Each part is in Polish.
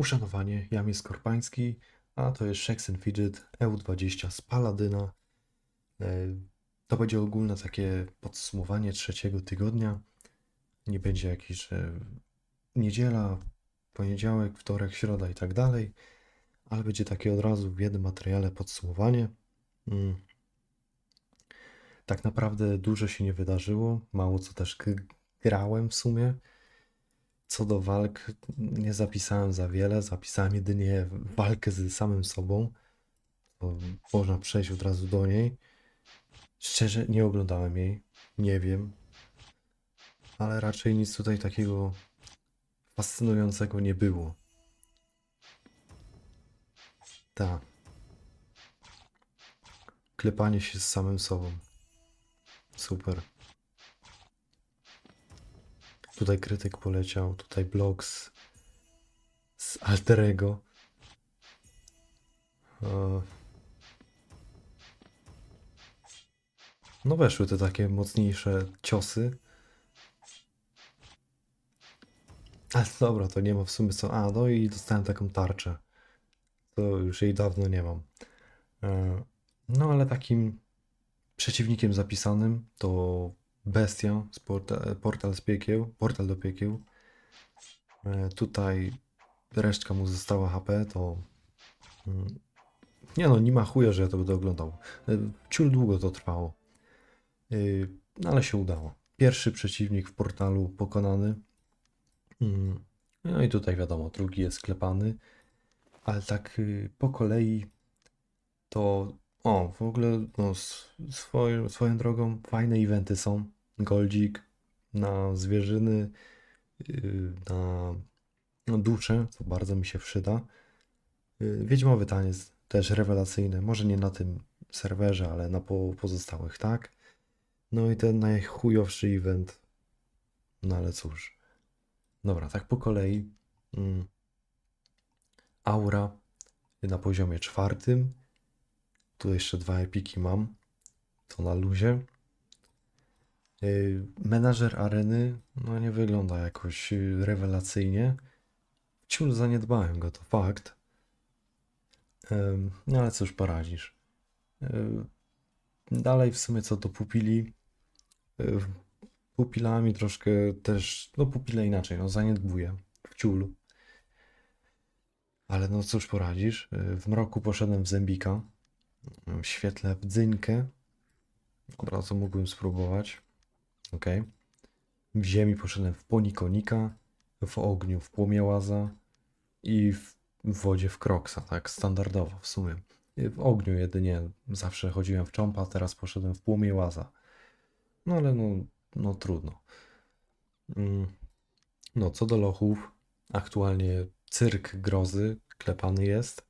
Uszanowanie, Jamie Skorpański, a to jest Shakes and Fidget EU20 z Paladyna. E, To będzie ogólne takie podsumowanie trzeciego tygodnia. Nie będzie jakiś, że niedziela, poniedziałek, wtorek, środa i tak dalej, ale będzie takie od razu w jednym materiale podsumowanie. Mm. Tak naprawdę dużo się nie wydarzyło, mało co też grałem w sumie. Co do walk, nie zapisałem za wiele, zapisałem jedynie walkę z samym sobą. Można przejść od razu do niej. Szczerze, nie oglądałem jej, nie wiem, ale raczej nic tutaj takiego fascynującego nie było. Tak. Klepanie się z samym sobą. Super. Tutaj krytyk poleciał, tutaj blog z, z Alterego. No weszły te takie mocniejsze ciosy. Ale dobra, to nie ma w sumie co. A, no i dostałem taką tarczę. To już jej dawno nie mam. E, No ale takim przeciwnikiem zapisanym to Bestia z porta, Portal z piekieł, Portal do piekieł. E, Tutaj resztka mu została HP, to mm, nie no, nie ma chuja, że ja to będę oglądał. E, Ciul długo to trwało. E, No ale się udało. Pierwszy przeciwnik w portalu pokonany. Mm, No i tutaj wiadomo, drugi jest sklepany. Ale tak y, po kolei to o, w ogóle no, swoją, swoją drogą fajne eventy są. Goldzik na zwierzyny, yy, na dusze, co bardzo mi się przyda. Yy, Wiedźmowy taniec też rewelacyjny. Może nie na tym serwerze, ale na po, pozostałych, tak? No i ten najchujowszy event. No ale cóż. Dobra, tak po kolei. Mm. Aura na poziomie czwartym. Tu jeszcze dwa epiki mam. To na luzie. Yy, Menażer areny, no nie wygląda jakoś yy, rewelacyjnie. Ciul zaniedbałem go, to fakt. No ale cóż poradzisz. Yy, Dalej w sumie co do pupili. Pupilami troszkę też, no pupile inaczej, no zaniedbuję w ciulu. Ale no cóż poradzisz. W mroku poszedłem w zębika. W świetle w dzynkę. Dobra, co mógłbym spróbować? Ok. W ziemi poszedłem w ponikonika, w ogniu w płomiełaza i w wodzie w kroksa, tak standardowo w sumie. W ogniu jedynie zawsze chodziłem w cząpa, teraz poszedłem w płomiełaza. No ale no, no trudno. Mm, No co do lochów, aktualnie cyrk grozy klepany jest.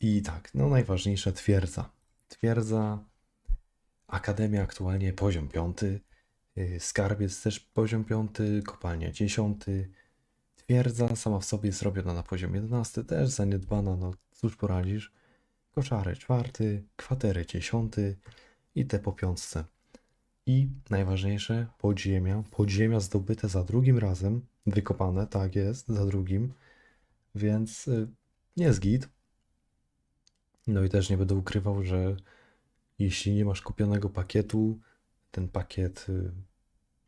I tak, no najważniejsza twierdza. Twierdza, akademia aktualnie poziom piąty, yy, skarbiec też poziom piąty, kopalnia dziesiąty, twierdza sama w sobie jest robiona na poziom 11, też zaniedbana, no cóż poradzisz. Koszary czwarty, kwatery dziesiąty i te po piątce. I najważniejsze, podziemia. Podziemia zdobyte za drugim razem, wykopane, tak jest, za drugim, więc y, jest git. No i też nie będę ukrywał, że jeśli nie masz kupionego pakietu, ten pakiet y,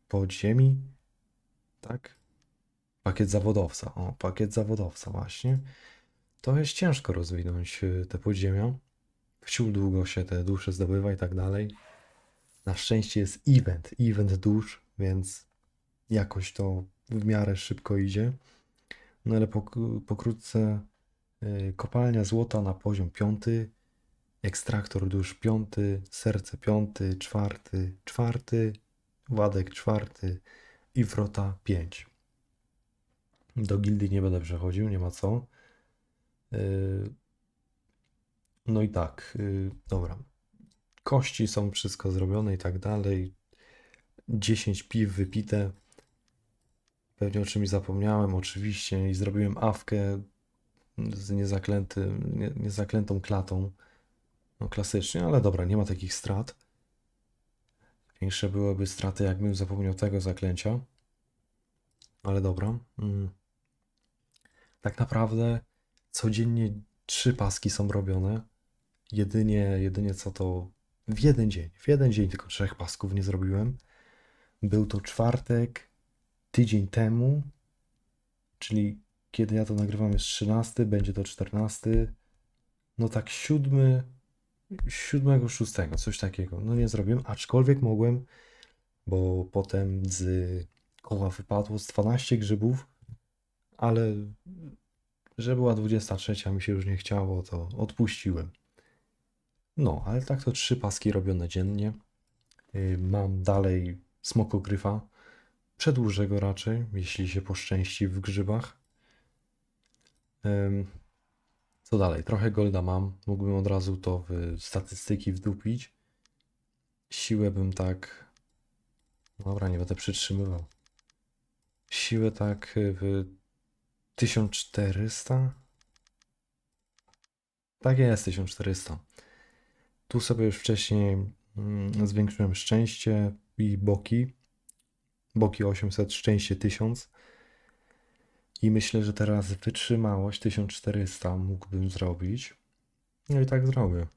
podziemi, tak? Pakiet zawodowca, o, pakiet zawodowca właśnie, to jest ciężko rozwinąć y, te podziemia. Wciul długo się te dusze zdobywa i tak dalej. Na szczęście jest event, event dusz, więc jakoś to w miarę szybko idzie. No ale pok- pokrótce y, kopalnia złota na poziom piąty, ekstraktor dusz piąty, serce piąty, czwarty, czwarty, ładek czwarty i wrota pięć. Do gildii nie będę przechodził, nie ma co. Y, No i tak, y, dobra. Kości są wszystko zrobione i tak dalej. 10 piw wypite. Pewnie o czymś zapomniałem, oczywiście, i zrobiłem awkę z niezaklętym, nie, niezaklętą klatą. No klasycznie, ale dobra, nie ma takich strat. Większe byłyby straty, jakbym zapomniał tego zaklęcia. Ale dobra. Mm. tak naprawdę codziennie trzy paski są robione. Jedynie, jedynie co to w jeden dzień. W jeden dzień tylko trzech pasków nie zrobiłem. Był to czwartek, tydzień temu, czyli kiedy ja to nagrywam jest 13, będzie to 14. No tak siódmy, siódmego, szóstego, coś takiego. No nie zrobiłem, aczkolwiek mogłem, bo potem z koła wypadło z 12 grzybów, ale że była 23, mi się już nie chciało, to odpuściłem. No, ale tak to trzy paski robione dziennie. Yy, Mam dalej smokogryfa. Przedłużę go raczej, jeśli się poszczęści w grzybach. Co dalej? Trochę golda mam. Mógłbym od razu to w statystyki wdupić. Siłę bym tak. Dobra, nie będę przytrzymywał. Siłę tak w 1400. Tak jest, 1400. Tu sobie już wcześniej mm, zwiększyłem szczęście i boki. Boki 800, szczęście 1000. I myślę, że teraz wytrzymałość 1400 mógłbym zrobić. No i tak zrobię.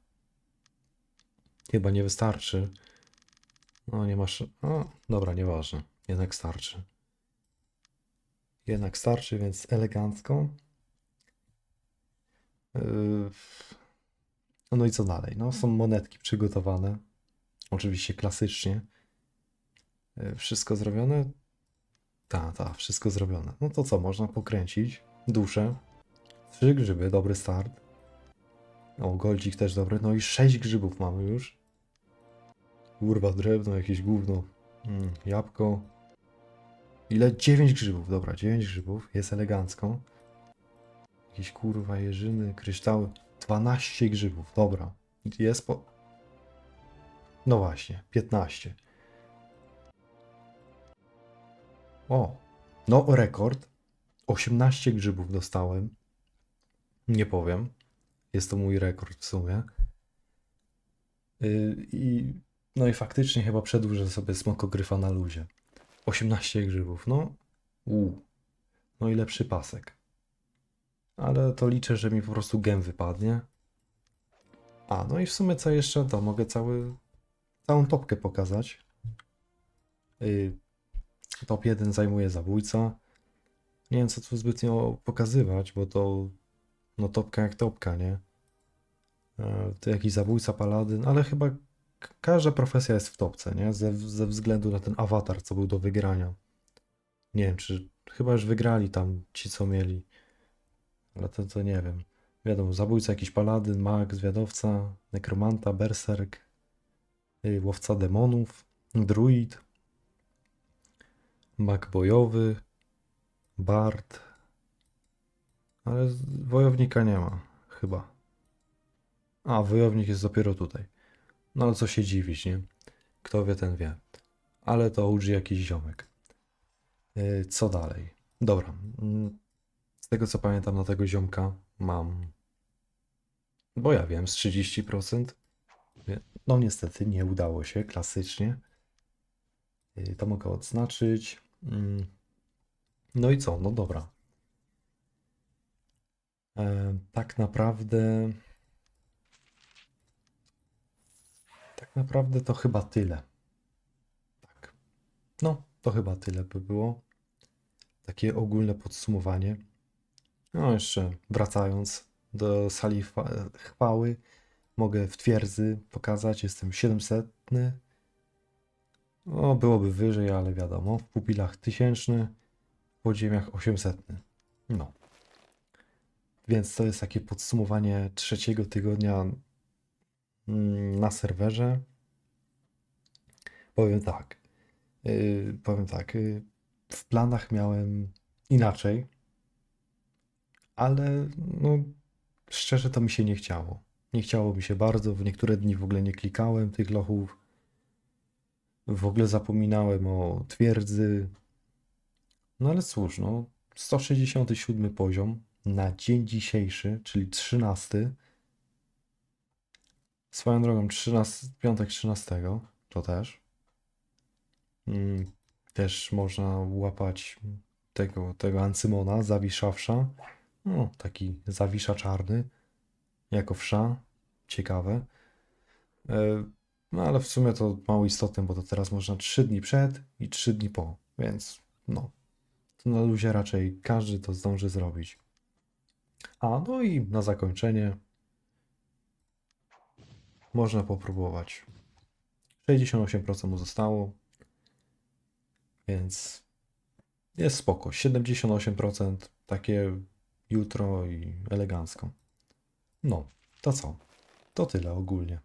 Chyba nie wystarczy. No nie masz. O, dobra, nieważne. Jednak starczy. Jednak starczy, więc elegancko. Yy, No i co dalej? No, są monetki przygotowane. Oczywiście klasycznie. Yy, Wszystko zrobione? Tak, tak, wszystko zrobione. No to co, można pokręcić. Duszę. Trzy grzyby, dobry start. O, goldzik też dobry. No i sześć grzybów mamy już. Kurwa, drewno, jakieś gówno. Mm, jabłko. Ile? Dziewięć grzybów. Dobra, dziewięć grzybów. Jest elegancko. Jakieś kurwa jeżyny, kryształy. 12 grzybów. Dobra. Jest po... No właśnie, 15. O, no rekord. 18 grzybów dostałem. Nie powiem. Jest to mój rekord w sumie. Yy, I no i faktycznie chyba przedłużę sobie smokogryfa na luzie. 18 grzybów, no. U. No i lepszy pasek. Ale to liczę, że mi po prostu gem wypadnie. A, no i w sumie co jeszcze, to mogę cały, całą topkę pokazać. Yy, top 1 zajmuje zabójca. Nie wiem, co tu zbytnio pokazywać, bo to no topka jak topka, nie? E, To jakiś zabójca, paladyn, ale chyba każda profesja jest w topce, nie? Ze, ze względu na ten awatar, co był do wygrania. Nie wiem, czy chyba już wygrali tam ci, co mieli. Ale to, to nie wiem. Wiadomo, zabójca, jakiś paladyn, mag, zwiadowca, nekromanta, berserk, y, łowca demonów, druid, mag bojowy, bard. Ale wojownika nie ma, chyba. A, wojownik jest dopiero tutaj. No ale co się dziwić, nie? Kto wie, ten wie. Ale to OG jakiś ziomek. Yy, co dalej? Dobra. mm, Z tego co pamiętam na tego ziomka mam... Bo ja wiem, z 30%. Wie- No niestety nie udało się, klasycznie. Yy, To mogę odznaczyć. Mm. No i co? No dobra. E, tak naprawdę... Tak naprawdę to chyba tyle. Tak. No, to chyba tyle by było. Takie ogólne podsumowanie. No, jeszcze wracając do sali chwa- chwały, mogę w twierdzy pokazać, jestem 700. No, byłoby wyżej, ale wiadomo, w pupilach tysięczny, w podziemiach 800. No. Więc to jest takie podsumowanie trzeciego tygodnia mm, na serwerze. Powiem tak. Yy, powiem tak. Yy, w planach miałem inaczej, ale no, szczerze to mi się nie chciało. Nie chciało mi się bardzo. W niektóre dni w ogóle nie klikałem tych lochów. W ogóle zapominałem o twierdzy. No ale cóż, no 167 poziom na dzień dzisiejszy, czyli 13. Swoją drogą 13, piątek 13 to też. Mm, Też można łapać tego, tego Ancymona, Zawiszawsza. No, taki zawisza czarny, jako wsza. Ciekawe. No ale w sumie to mało istotne, bo to teraz można 3 dni przed i 3 dni po, więc no. To na luzie raczej każdy to zdąży zrobić. A no i na zakończenie można popróbować. 68% mu zostało, więc jest spoko. 78% takie jutro i elegancko. No, to co? To tyle ogólnie.